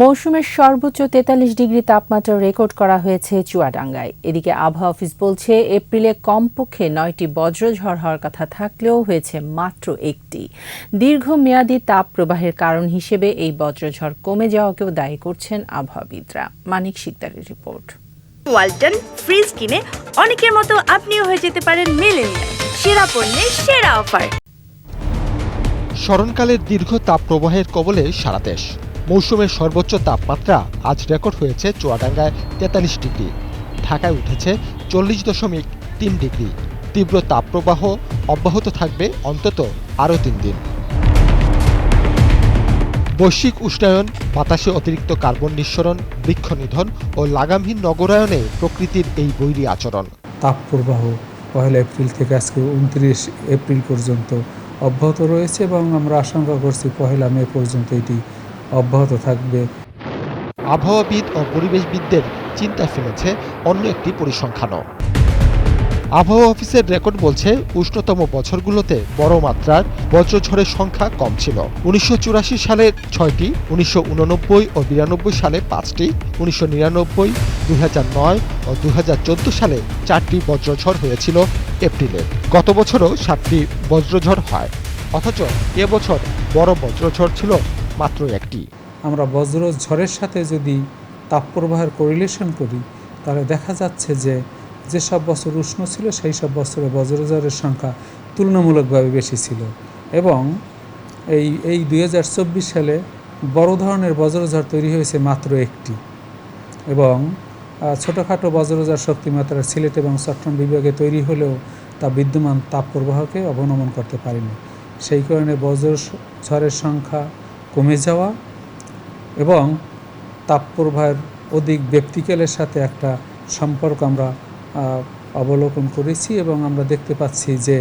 মৌসুমের সর্বোচ্চ তেতাল্লিশ ডিগ্রি তাপমাত্রা রেকর্ড করা হয়েছে চুয়াডাঙ্গায়। এদিকে আবহাওয়া অফিস বলছে এপ্রিলে কমপক্ষে নয়টি বজ্রঝড় হওয়ার কথা থাকলেও হয়েছে মাত্র একটি। দীর্ঘমেয়াদী তাপ প্রবাহের কারণ হিসেবে এই বজ্রঝড় কমে যাওয়াকেও দায়ী করছেন আবহাওয়াবিদরা। Manik Sikdar report. Walton fridge কিনে অনেকের মতো আপনিও হয়ে যেতে পারেন মেলেনিয়া সেরা পণ্যের সেরা অফার। স্মরণকালের দীর্ঘ তাপপ্রবাহের কবলে সারা দেশ। মৌসুমের সর্বোচ্চ তাপমাত্রা আজ রেকর্ড হয়েছে চুয়াডাঙ্গায় তেতাল্লিশ ডিগ্রি, ঢাকায় উঠেছে চল্লিশ দশমিক তিন ডিগ্রি। তীব্র তাপপ্রবাহ অব্যাহত থাকবে অন্তত আরও তিন দিন। বৈশ্বিক উষ্ণায়ন, বাতাসে অতিরিক্ত কার্বন নিঃসরণ বৃক্ষ নিধন ও লাগামহীন নগরায়নে প্রকৃতির এই বৈরী আচরণ। তাপপ্রবাহ পহেলা এপ্রিল থেকে আজকে উনত্রিশ এপ্রিল পর্যন্ত অব্যাহত রয়েছে এবং আমরা আশঙ্কা করছি পহেলা মে পর্যন্ত এটি অব্যাহত থাকবে। আবহাওয়াবিদ ও পরিবেশবিদদের চিন্তা ফেলেছে অন্য একটি পরিসংখ্যানও। আবহাওয়া অফিসের রেকর্ড বলছে, উষ্ণতম বছরগুলোতে বড় মাত্রার বজ্রঝড়ের সংখ্যা কম ছিল। উনিশশো সালে ছয়টি, উনিশশো ও বিরানব্বই সালে পাঁচটি, উনিশশো নিরানব্বই ও দুই হাজার চোদ্দ সালে চারটি বজ্রঝড় হয়েছিল এপ্রিলে। গত বছরও সাতটি বজ্রঝড় হয়। অথচ এবছর বড় বজ্রঝড় ছিল মাত্র একটি। আমরা বজ্র ঝড়ের সাথে যদি তাপপ্রবাহের কোরিলেশন করি, তাহলে দেখা যাচ্ছে যে যেসব বছর উষ্ণ ছিল, সেই সব বছরে বজ্রঝড়ের সংখ্যা তুলনামূলকভাবে বেশি ছিল। এবং এই এই দুই হাজার চব্বিশ সালে বড় ধরনের বজ্রঝড় তৈরি হয়েছে মাত্র একটি। এবং ছোটোখাটো বজ্রঝড় শক্তিমাত্রা সিলেট এবং চট্টগ্রাম বিভাগে তৈরি হলেও তা বিদ্যমান তাপপ্রবাহকে অবনমন করতে পারেনি। সেই কারণে বজ্র ঝড়ের সংখ্যা কমে যাওয়া এবং তাপপ্রবাহের অধিক ব্যক্তিকালের সাথে একটা সম্পর্ক আমরা অবলোকন করেছি এবং আমরা দেখতে পাচ্ছি যে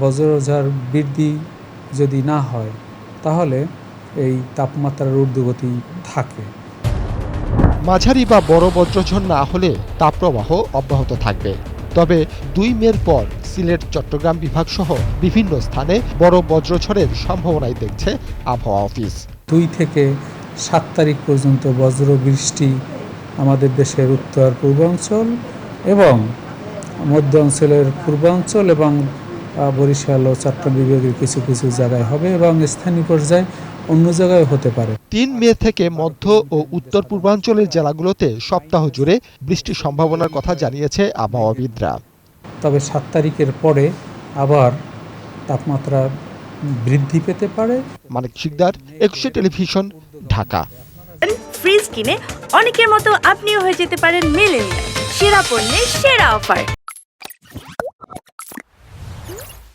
বজ্রঝড় বৃদ্ধি যদি না হয়, তাহলে এই তাপমাত্রার ঊর্ধ্বগতি থাকে। মাঝারি বা বড় বজ্রঝড় না হলে তাপপ্রবাহ অব্যাহত থাকবে। তবে দুই মের পর সিলেট, চট্টগ্রাম বিভাগ সহ বিভিন্ন স্থানে বড় বজ্রঝড়ের সম্ভাবনাই দেখছে আবহাওয়া অফিস। দুই থেকে সাত তারিখ পর্যন্ত বজ্র বৃষ্টি আমাদের দেশের উত্তর পূর্বাঞ্চল এবং মধ্য অঞ্চলের পূর্বাঞ্চল এবং বরিশাল ও চট্টগ্রাম বিভাগের কিছু কিছু জায়গায় হবে এবং স্থানীয় পর্যায়ে অন্য জায়গায় হতে পারে। তিন মে থেকে মধ্য ও উত্তর পূর্বাঞ্চলের জেলাগুলোতে সপ্তাহ জুড়ে বৃষ্টির সম্ভাবনার কথা জানিয়েছে আবহাওয়াবিদরা। তবে সাত তারিখের পরে আবার তাপমাত্রা বৃদ্ধি পেতে পারে। মানিক শিকদার একুশে টেলিভিশন ঢাকা। ফ্রিজ কিনে অনেকের মতো আপনিও হয়ে যেতে পারেন মেলেনিয়া সেরা পণ্যের সেরা অফার।